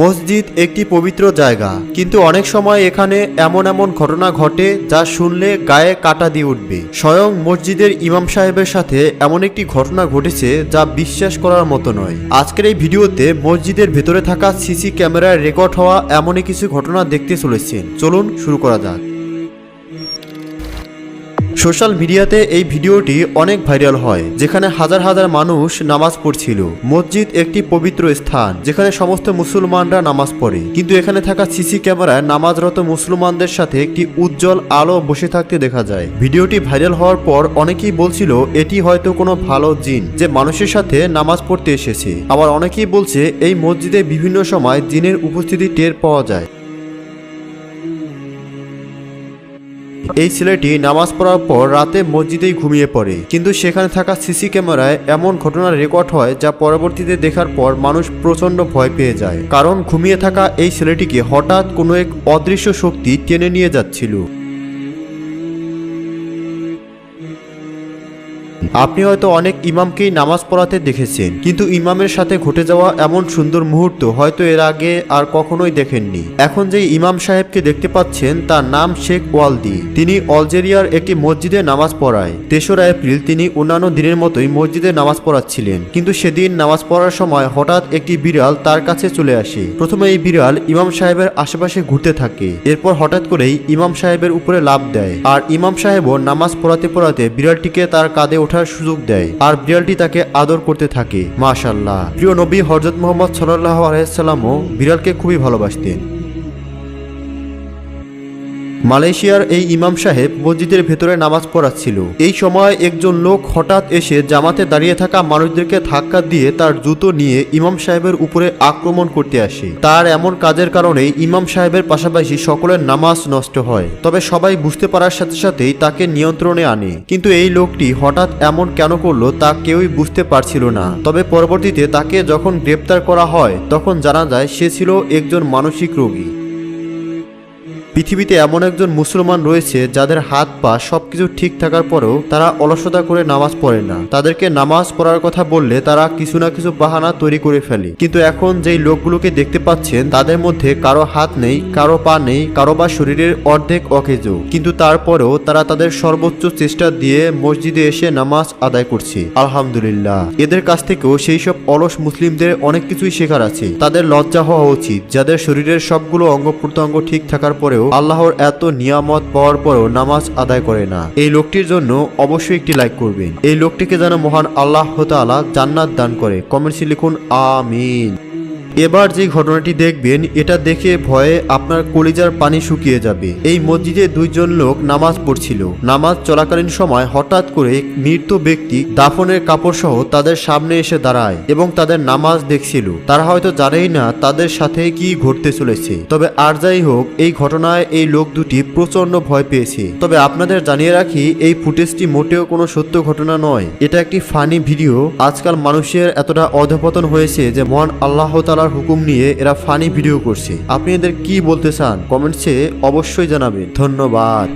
মসজিদ একটি পবিত্র জায়গা, কিন্তু অনেক সময় এখানে এমন এমন ঘটনা ঘটে যা শুনলে গায়ে কাটা দিয়ে উঠবে। স্বয়ং মসজিদের ইমাম সাহেবের সাথে এমন একটি ঘটনা ঘটেছে যা বিশ্বাস করার মতো নয়। আজকের এই ভিডিওতে মসজিদের ভেতরে থাকা সিসি ক্যামেরায় রেকর্ড হওয়া এমনই কিছু ঘটনা দেখতে চলেছেন। চলুন শুরু করা যাক। সোশ্যাল মিডিয়াতে এই ভিডিওটি অনেক ভাইরাল হয়, যেখানে হাজার হাজার মানুষ নামাজ পড়ছিল। মসজিদ একটি পবিত্র স্থান, যেখানে সমস্ত মুসলমানরা নামাজ পড়ে। কিন্তু এখানে থাকা সিসি ক্যামেরায় নামাজরত মুসলমানদের সাথে একটি উজ্জ্বল আলো বসে থাকতে দেখা যায়। ভিডিওটি ভাইরাল হওয়ার পর অনেকেই বলছিল, এটি হয়তো কোনো ভালো জিন যে মানুষের সাথে নামাজ পড়তে এসেছে। আবার অনেকেই বলছে, এই মসজিদে বিভিন্ন সময় জিনের উপস্থিতি টের পাওয়া যায়। এই ছেলেটি নামাজ পড়ার পর রাতে মসজিদেই ঘুমিয়ে পড়ে। কিন্তু সেখানে থাকা সিসি ক্যামেরায় এমন ঘটনা রেকর্ড হয় যা পরবর্তীতে দেখার পর মানুষ প্রচণ্ড ভয় পেয়ে যায়। কারণ ঘুমিয়ে থাকা এই ছেলেটিকে হঠাৎ কোনো এক অদৃশ্য শক্তি টেনে নিয়ে যাচ্ছিল। আপনি হয়তো অনেক ইমামকেই নামাজ পড়াতে দেখেছেন, কিন্তু ইমামের সাথে ঘটে যাওয়া এমন সুন্দর মুহূর্ত হয়তো এর আগে আর কখনোই দেখেননি। এখন যে ইমাম সাহেবকে দেখতে পাচ্ছেন, তার নাম শেখ ওয়ালদি। তিনি অলজেরিয়ার একটি মসজিদে নামাজ পড়ায়। তেসরা এপ্রিল তিনি অন্যান্য দিনের মতোই মসজিদে নামাজ পড়াচ্ছিলেন। কিন্তু সেদিন নামাজ পড়ার সময় হঠাৎ একটি বিড়াল তার কাছে চলে আসে। প্রথমে এই বিড়াল ইমাম সাহেবের আশেপাশে ঘুরতে থাকে। এরপর হঠাৎ করেই ইমাম সাহেবের উপরে লাভ দেয়। আর ইমাম সাহেবও নামাজ পড়াতে পড়াতে বিড়ালটিকে তার কাঁধে ওঠার সুযোগ দেয়। আর বিড়ালটি তাকে আদর করতে থাকে। মাশাল্লাহ প্রিয় নবী হরজত মোহাম্মদ সাল্লাহ আলাইসাল্লামও বিড়ালকে খুবই ভালোবাসতেন। মালয়েশিয়ার এই ইমাম সাহেব মসজিদের ভেতরে নামাজ পড়াচ্ছিল। এই সময় একজন লোক হঠাৎ এসে জামাতে দাঁড়িয়ে থাকা মানুষদেরকে ধাক্কা দিয়ে তার জুতো নিয়ে ইমাম সাহেবের উপরে আক্রমণ করতে আসে। তার এমন কাজের কারণে ইমাম সাহেবের পাশাপাশি সকলের নামাজ নষ্ট হয়। তবে সবাই বুঝতে পারার সাথে সাথেই তাকে নিয়ন্ত্রণে আনে। কিন্তু এই লোকটি হঠাৎ এমন কেন করল তা কেউই বুঝতে পারছিল না। তবে পরবর্তীতে তাকে যখন গ্রেপ্তার করা হয়, তখন জানা যায় সে ছিল একজন মানসিক রোগী। পৃথিবীতে এমন একজন মুসলমান রয়েছে যাদের হাত পা সবকিছু ঠিক থাকার পরেও তারা অলসতা করে নামাজ পড়ে না। তাদেরকে নামাজ পড়ার কথা বললে তারা কিছু না কিছু বাহানা তৈরি করে ফেলে। কিন্তু এখন যেই লোকগুলোকে দেখতে পাচ্ছেন, তাদের মধ্যে কারও হাত নেই, কারও পা নেই, কারও বা শরীরের অর্ধেক অকেজ। কিন্তু তারপরেও তারা তাদের সর্বোচ্চ চেষ্টা দিয়ে মসজিদে এসে নামাজ আদায় করছে। আলহামদুলিল্লাহ। এদের কাছ থেকেও সেই সব অলস মুসলিমদের অনেক কিছুই শেখার আছে। তাদের লজ্জা হওয়া উচিত, যাদের শরীরের সবগুলো অঙ্গ প্রত্যঙ্গ ঠিক থাকার পরেও আল্লাহর এত নিয়ামত পাওয়ার পরও নামাজ আদায় করে না। এই লোকটির জন্য অবশ্যই একটি লাইক করবেন। এই লোকটিকে যেন মহান আল্লাহ হতালা জান্নাত দান করে। কমেন্টসে লিখুন, আমিন। এবার যে ঘটনাটি দেখবেন, এটা দেখে ভয়ে আপনার কলিজার পানি শুকিয়ে যাবে। এই মসজিদে দুইজন লোক নামাজ পড়ছিল। নামাজ চলাকালীন সময় হঠাৎ করে মৃত ব্যক্তি দাফনের কাপড় সহ তাদের সামনে এসে দাঁড়ায় এবং তাদের নামাজ দেখছিল। তারা হয়তো জানেই না তাদের সাথে কি ঘটতে চলেছে। তবে আর যাই হোক, এই ঘটনায় এই লোক দুটি প্রচণ্ড ভয় পেয়েছে। তবে আপনাদের জানিয়ে রাখি, এই ফুটেজটি মোটেও কোনো সত্য ঘটনা নয়। এটা একটি ফানি ভিডিও। আজকাল মানুষের এতটা অধপতন হয়েছে যে মহান আল্লাহ তালার হুকুম নিয়ে এরা ফানি ভিডিও করছে। আপনি এদের কি বলতে চান, কমেন্টসে অবশ্যই জানাবেন। ধন্যবাদ।